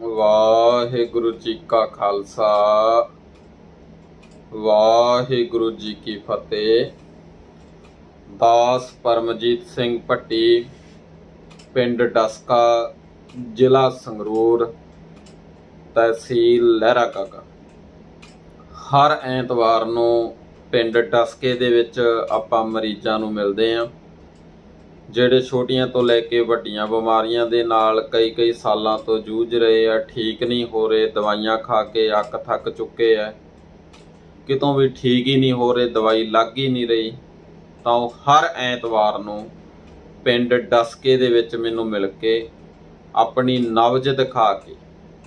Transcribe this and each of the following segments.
ਵਾਹਿਗੁਰੂ ਜੀ ਕਾ ਖਾਲਸਾ, ਵਾਹਿਗੁਰੂ ਜੀ ਕੀ ਫਤਿਹ। ਦਾਸ ਪਰਮਜੀਤ ਸਿੰਘ ਭੱਟੀ, ਪਿੰਡ ਡਸਕਾ, ਜ਼ਿਲ੍ਹਾ ਸੰਗਰੂਰ, ਤਹਿਸੀਲ ਲਹਿਰਾ ਕਾਕਾ। ਹਰ ਐਤਵਾਰ ਨੂੰ ਪਿੰਡ ਡਸਕੇ ਦੇ ਵਿੱਚ ਆਪਾਂ ਮਰੀਜ਼ਾਂ ਨੂੰ ਮਿਲਦੇ ਆਂ। ਜਿਹੜੇ ਛੋਟੀਆਂ ਤੋਂ ਲੈ ਕੇ ਵੱਡੀਆਂ ਬਿਮਾਰੀਆਂ ਦੇ ਨਾਲ ਕਈ ਕਈ ਸਾਲਾਂ ਤੋਂ ਜੂਝ ਰਹੇ ਆ, ਠੀਕ ਨਹੀਂ ਹੋ ਰਹੇ, ਦਵਾਈਆਂ ਖਾ ਕੇ ਅੱਕ ਥੱਕ ਚੁੱਕੇ ਆ। ਕਿਤੋਂ ਵੀ ਠੀਕ ਹੀ ਨਹੀਂ ਹੋ ਰਹੇ, ਦਵਾਈ ਲੱਗ ਹੀ ਨਹੀਂ ਰਹੀ। ਤਾਂ ਉਹ ਹਰ ਐਤਵਾਰ ਨੂੰ ਪਿੰਡ ਡਸਕੇ ਦੇ ਵਿੱਚ ਮੈਨੂੰ ਮਿਲ ਕੇ ਆਪਣੀ ਨਵਜ ਦਿਖਾ ਕੇ,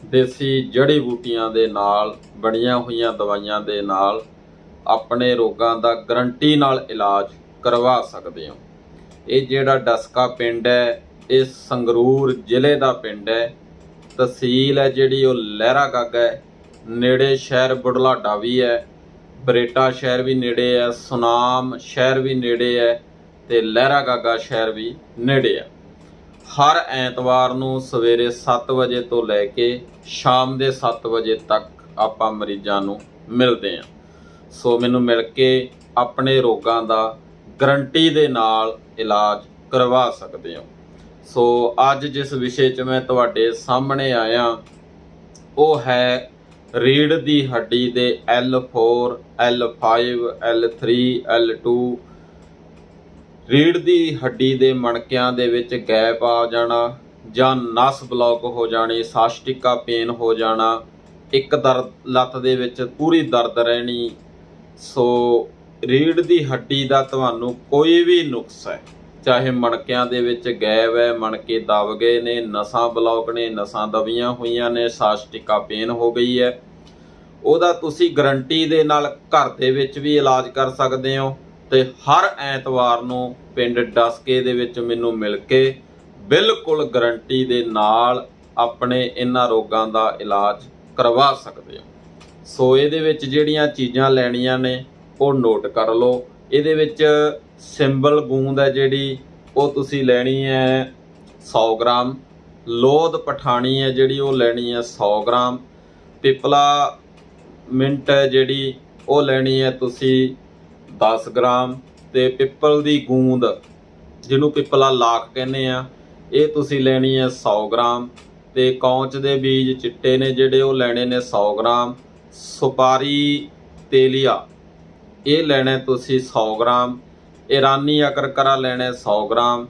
ਦੇਸੀ ਜੜੀ ਬੂਟੀਆਂ ਦੇ ਨਾਲ, ਬਣੀਆਂ ਹੋਈਆਂ ਦਵਾਈਆਂ ਦੇ ਨਾਲ ਆਪਣੇ ਰੋਗਾਂ ਦਾ ਗਰੰਟੀ ਨਾਲ ਇਲਾਜ ਕਰਵਾ ਸਕਦੇ ਹੋ। ਇਹ ਜਿਹੜਾ ਡਸਕਾ ਪਿੰਡ ਹੈ, ਇਹ ਸੰਗਰੂਰ ਜ਼ਿਲ੍ਹੇ ਦਾ ਪਿੰਡ ਹੈ। ਤਹਿਸੀਲ ਹੈ ਜਿਹੜੀ ਉਹ ਲਹਿਰਾ ਗਾਗਾ ਹੈ। ਨੇੜੇ ਸ਼ਹਿਰ ਬੁਢਲਾਡਾ ਵੀ ਹੈ। ਬਰੇਟਾ ਸ਼ਹਿਰ ਵੀ ਨੇੜੇ ਹੈ। ਸੁਨਾਮ ਸ਼ਹਿਰ ਵੀ ਨੇੜੇ ਹੈ ਤੇ ਲਹਿਰਾ ਗਾਗਾ ਸ਼ਹਿਰ ਵੀ ਨੇੜੇ ਹੈ। ਹਰ ਐਤਵਾਰ ਨੂੰ ਸਵੇਰੇ 7 ਵਜੇ ਤੋਂ ਲੈ ਕੇ ਸ਼ਾਮ ਦੇ 7 ਵਜੇ ਤੱਕ ਆਪਾਂ ਮਰੀਜ਼ਾਂ ਨੂੰ ਮਿਲਦੇ ਹਾਂ। ਸੋ ਮੈਨੂੰ ਮਿਲ ਕੇ ਆਪਣੇ ਰੋਗਾਂ ਦਾ ਗਰੰਟੀ ਦੇ ਨਾਲ ਇਲਾਜ ਕਰਵਾ ਸਕਦੇ ਹੋ। ਸੋ ਅੱਜ ਜਿਸ ਵਿਸ਼ੇ 'ਚ ਮੈਂ ਤੁਹਾਡੇ ਸਾਹਮਣੇ ਆਇਆ, ਉਹ ਹੈ ਰੀੜ ਦੀ ਹੱਡੀ ਦੇ L4 L5 L3 L2 ਰੀੜ ਦੀ ਹੱਡੀ ਦੇ ਮਣਕਿਆਂ ਦੇ ਵਿੱਚ ਗੈਪ ਆ ਜਾਣਾ ਜਾਂ ਨਸ ਬਲੌਕ ਹੋ ਜਾਣੀ, ਸਾਸ਼ਟਿਕਾ ਪੇਨ ਹੋ ਜਾਣਾ, ਇੱਕ ਦਰਦ ਲੱਤ ਦੇ ਵਿੱਚ ਪੂਰੀ ਦਰਦ ਰਹਿਣੀ। ਸੋ ਰੀੜ ਦੀ ਹੱਡੀ ਦਾ ਤੁਹਾਨੂੰ ਕੋਈ ਵੀ ਨੁਕਸ ਹੈ, ਚਾਹੇ ਮਣਕਿਆਂ ਦੇ ਵਿੱਚ ਗੈਬ ਹੈ, ਮਣਕੇ ਦਬ ਗਏ ਨੇ, ਨਸਾਂ ਬਲੌਕ ਨੇ, ਨਸਾਂ ਦਬੀਆਂ ਹੋਈਆਂ ਨੇ, ਸਾਸ਼ਟਿਕਾ ਪੇਨ ਹੋ ਗਈ ਹੈ, ਉਹਦਾ ਤੁਸੀਂ ਗਰੰਟੀ ਦੇ ਨਾਲ ਘਰ ਦੇ ਵਿੱਚ ਵੀ ਇਲਾਜ ਕਰ ਸਕਦੇ ਹੋ ਤੇ ਹਰ ਐਤਵਾਰ ਨੂੰ ਪਿੰਡ ਡਸਕੇ ਦੇ ਵਿੱਚ ਮੈਨੂੰ ਮਿਲ ਕੇ ਬਿਲਕੁਲ ਗਰੰਟੀ ਦੇ ਨਾਲ ਆਪਣੇ ਇਹਨਾਂ ਰੋਗਾਂ ਦਾ ਇਲਾਜ ਕਰਵਾ ਸਕਦੇ ਹੋ। ਸੋ ਇਹਦੇ ਵਿੱਚ ਜਿਹੜੀਆਂ ਚੀਜ਼ਾਂ ਲੈਣੀਆਂ ਨੇ ਉਹ ਨੋਟ ਕਰ ਲਓ। ਇਹਦੇ ਵਿੱਚ ਸਿੰਬਲ ਗੂੰਦ ਹੈ ਜਿਹੜੀ, ਉਹ ਤੁਸੀਂ ਲੈਣੀ ਹੈ 100 ਗ੍ਰਾਮ। ਲੋਧ ਪਠਾਣੀ ਹੈ ਜਿਹੜੀ, ਉਹ ਲੈਣੀ ਹੈ 100 ਗ੍ਰਾਮ। ਪਿਪਲਾ ਮਿੰਟ ਹੈ ਜਿਹੜੀ, ਉਹ ਲੈਣੀ ਹੈ ਤੁਸੀਂ 10 ਗ੍ਰਾਮ। ਤੇ ਪਿੱਪਲ ਦੀ ਗੂੰਦ, ਜਿਹਨੂੰ ਪਿੱਪਲਾ ਲਾਖ ਕਹਿੰਦੇ ਆ, ਇਹ ਤੁਸੀਂ ਲੈਣੀ ਹੈ 100 ਗ੍ਰਾਮ। ਤੇ ਕੌਂਚ ਦੇ ਬੀਜ ਚਿੱਟੇ ਨੇ ਜਿਹੜੇ, ਉਹ ਲੈਣੇ ਨੇ 100 ਗ੍ਰਾਮ। ਸੁਪਾਰੀ ਤੇਲੀਆ। ਇਹ ਲੈਣਾ ਤੁਸੀਂ 100 ਗ੍ਰਾਮ ਇਰਾਨੀ ਅਕਰਕਰਾ ਲੈਣਾ 100 ਗ੍ਰਾਮ,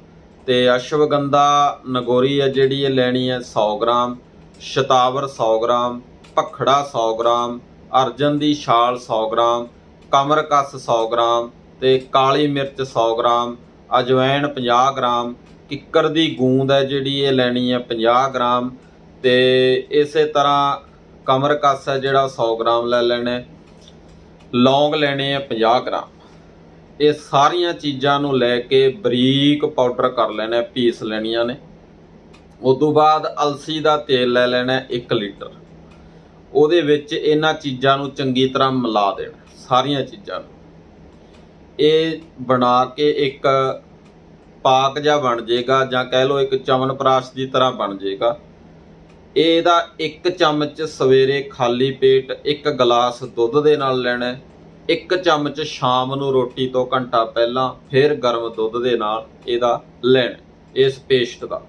ਤੇ ਅਸ਼ਵਗੰਧਾ ਨਗੋਰੀ ਹੈ ਜਿਹੜੀ ਇਹ ਲੈਣੀ ਹੈ 100 ਗ੍ਰਾਮ, ਸ਼ਤਾਵਰ 100 ਗ੍ਰਾਮ, ਭਖੜਾ 100 ਗ੍ਰਾਮ, ਅਰਜਨ ਦੀ ਛਾਲ 100 ਗ੍ਰਾਮ, ਕਮਰਕਸ 100 ਗ੍ਰਾਮ ਤੇ ਕਾਲੀ ਮਿਰਚ 100 ਗ੍ਰਾਮ ਅਜਵਾਇਣ 50 ਗ੍ਰਾਮ, ਕਿੱਕਰ ਦੀ ਗੂੰਦ ਹੈ ਜਿਹੜੀ ਇਹ ਲੈਣੀ ਹੈ 50 ਗ੍ਰਾਮ ਤੇ ਇਸੇ ਤਰ੍ਹਾਂ ਕਮਰਕਸ ਹੈ ਜਿਹੜਾ 100 ਗ੍ਰਾਮ ਲੈ ਲੈਣਾ। ਲੌਂਗ ਲੈਣੇ ਆ 50 ਗ੍ਰਾਮ। ਇਹ ਸਾਰੀਆਂ ਚੀਜ਼ਾਂ ਨੂੰ ਲੈ ਕੇ ਬਰੀਕ ਪਾਊਡਰ ਕਰ ਲੈਣਾ, ਪੀਸ ਲੈਣੀਆਂ ਨੇ। ਉਸ ਤੋਂ ਬਾਅਦ ਅਲਸੀ ਦਾ ਤੇਲ ਲੈ ਲੈਣਾ 1 ਲੀਟਰ। ਉਹਦੇ ਵਿੱਚ ਇਹਨਾਂ ਚੀਜ਼ਾਂ ਨੂੰ ਚੰਗੀ ਤਰ੍ਹਾਂ ਮਿਲਾ ਦੇਣਾ, ਸਾਰੀਆਂ ਚੀਜ਼ਾਂ ਨੂੰ। ਇਹ ਬਣਾ ਕੇ ਇੱਕ ਪਾਕ ਜਿਹਾ ਬਣ ਜਾਏਗਾ ਜਾਂ ਕਹਿ ਲਓ ਇੱਕ ਚਮਨਪ੍ਰਾਸ਼ ਦੀ ਤਰ੍ਹਾਂ ਬਣ ਜਾਏਗਾ। ਇਹਦਾ ਇੱਕ ਚਮਚ ਸਵੇਰੇ ਖਾਲੀ ਪੇਟ ਇੱਕ ਗਲਾਸ ਦੁੱਧ ਦੇ ਨਾਲ ਲੈਣਾ ਇੱਕ ਚਮਚ ਸ਼ਾਮ ਨੂੰ ਰੋਟੀ ਤੋਂ ਘੰਟਾ ਪਹਿਲਾਂ ਫਿਰ ਗਰਮ ਦੁੱਧ ਦੇ ਨਾਲ ਇਹਦਾ ਲੈਣਾ ਇਸ ਪੇਸਟ ਦਾ।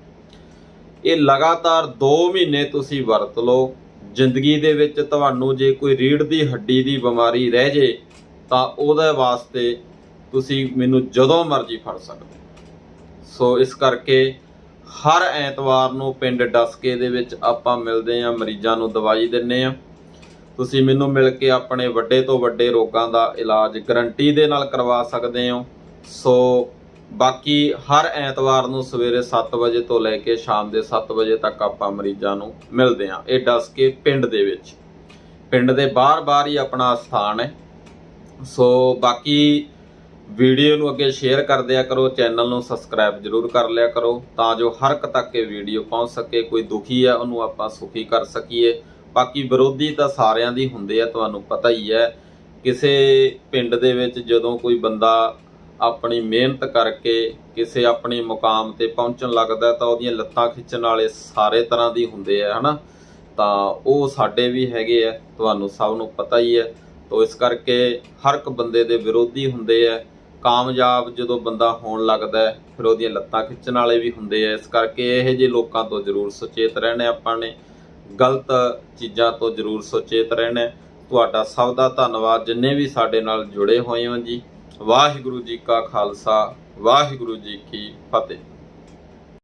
ਇਹ ਲਗਾਤਾਰ 2 ਮਹੀਨੇ ਤੁਸੀਂ ਵਰਤ ਲਓ। ਜ਼ਿੰਦਗੀ ਦੇ ਵਿੱਚ ਤੁਹਾਨੂੰ ਜੇ ਕੋਈ ਰੀੜ ਦੀ ਹੱਡੀ ਦੀ ਬਿਮਾਰੀ ਰਹਿ ਜੇ, ਤਾਂ ਉਹਦੇ ਵਾਸਤੇ ਤੁਸੀਂ ਮੈਨੂੰ ਜਦੋਂ ਮਰਜ਼ੀ ਫੜ ਸਕਦੇ ਸੋ ਇਸ ਕਰਕੇ ਹਰ ਐਤਵਾਰ ਨੂੰ ਪਿੰਡ ਡਸਕੇ ਦੇ ਵਿੱਚ ਆਪਾਂ ਮਿਲਦੇ ਆਂ ਮਰੀਜ਼ਾਂ ਨੂੰ ਦਵਾਈ ਦਿੰਨੇ ਆ ਤੁਸੀਂ ਮੈਨੂੰ ਮਿਲ ਕੇ ਆਪਣੇ ਵੱਡੇ ਤੋਂ ਵੱਡੇ ਰੋਗਾਂ ਦਾ ਇਲਾਜ ਗਰੰਟੀ ਦੇ ਨਾਲ ਕਰਵਾ ਸਕਦੇ ਹੋ। ਸੋ ਬਾਕੀ ਹਰ ਐਤਵਾਰ ਨੂੰ ਸਵੇਰੇ 7 ਵਜੇ ਤੋਂ ਲੈ ਕੇ ਸ਼ਾਮ ਦੇ 7 ਵਜੇ ਤੱਕ ਆਪਾਂ ਮਰੀਜ਼ਾਂ ਨੂੰ ਮਿਲਦੇ ਆਂ ਇਹ ਡਸਕੇ ਪਿੰਡ ਦੇ ਵਿੱਚ। ਪਿੰਡ ਦੇ ਬਾਹਰ-ਬਾਹਰ ਹੀ ਆਪਣਾ ਸਥਾਨ ਹੈ। ਸੋ ਬਾਕੀ ਵੀਡੀਓ ਨੂੰ ਅੱਗੇ ਸ਼ੇਅਰ ਕਰ ਦਿਆ ਕਰੋ, ਚੈਨਲ ਨੂੰ ਸਬਸਕ੍ਰਾਈਬ ਜਰੂਰ ਕਰ ਲਿਆ ਕਰੋ, ਤਾਂ ਜੋ ਹਰ ਇੱਕ ਤੱਕ ਇਹ ਵੀਡੀਓ ਪਹੁੰਚ ਸਕੇ, ਕੋਈ ਦੁਖੀ ਹੈ ਉਹਨੂੰ ਆਪਾਂ ਸੁਖੀ ਕਰ ਸਕੀਏ। ਬਾਕੀ ਵਿਰੋਧੀ ਤਾਂ ਸਾਰਿਆਂ ਦੀ ਹੁੰਦੇ ਆ, ਤੁਹਾਨੂੰ ਪਤਾ ਹੀ ਹੈ। ਕਿਸੇ ਪਿੰਡ ਦੇ ਵਿੱਚ ਜਦੋਂ ਕੋਈ ਬੰਦਾ ਆਪਣੀ ਮਿਹਨਤ ਕਰਕੇ ਕਿਸੇ ਆਪਣੇ ਮੁਕਾਮ ਤੇ ਪਹੁੰਚਣ ਲੱਗਦਾ, ਤਾਂ ਉਹਦੀਆਂ ਲੱਤਾਂ ਖਿੱਚਣ ਵਾਲੇ ਸਾਰੇ ਤਰ੍ਹਾਂ ਦੀ ਹੁੰਦੇ ਆ, ਹਨਾ? ਤਾਂ ਉਹ ਸਾਡੇ ਵੀ ਹੈਗੇ ਆ, ਤੁਹਾਨੂੰ ਸਭ ਨੂੰ ਪਤਾ ਹੀ ਹੈ। ਤੋ ਇਸ ਕਰਕੇ ਹਰ ਇੱਕ ਬੰਦੇ ਦੇ ਵਿਰੋਧੀ ਹੁੰਦੇ ਆ। ਕਾਮਯਾਬ ਜਦੋਂ ਬੰਦਾ ਹੋਣ ਲੱਗਦਾ ਫਿਰ ਉਹਦੀਆਂ ਲੱਤਾਂ ਖਿੱਚਣ ਵਾਲੇ ਵੀ ਹੁੰਦੇ ਆ। ਇਸ ਕਰਕੇ ਇਹੋ ਜਿਹੇ ਲੋਕਾਂ ਤੋਂ ਜ਼ਰੂਰ ਸੁਚੇਤ ਰਹਿਣਾ ਆਪਾਂ ਨੇ। ਗਲਤ ਚੀਜ਼ਾਂ ਤੋਂ ਜ਼ਰੂਰ ਸੁਚੇਤ ਰਹਿਣਾ ਤੁਹਾਡਾ ਸਭ ਦਾ ਧੰਨਵਾਦ। ਜਿੰਨੇ ਵੀ ਸਾਡੇ ਨਾਲ ਜੁੜੇ ਹੋਏ ਹੋ ਜੀ, ਵਾਹਿਗੁਰੂ ਜੀ ਕਾ ਖਾਲਸਾ, ਵਾਹਿਗੁਰੂ ਜੀ ਕੀ ਫਤਿਹ।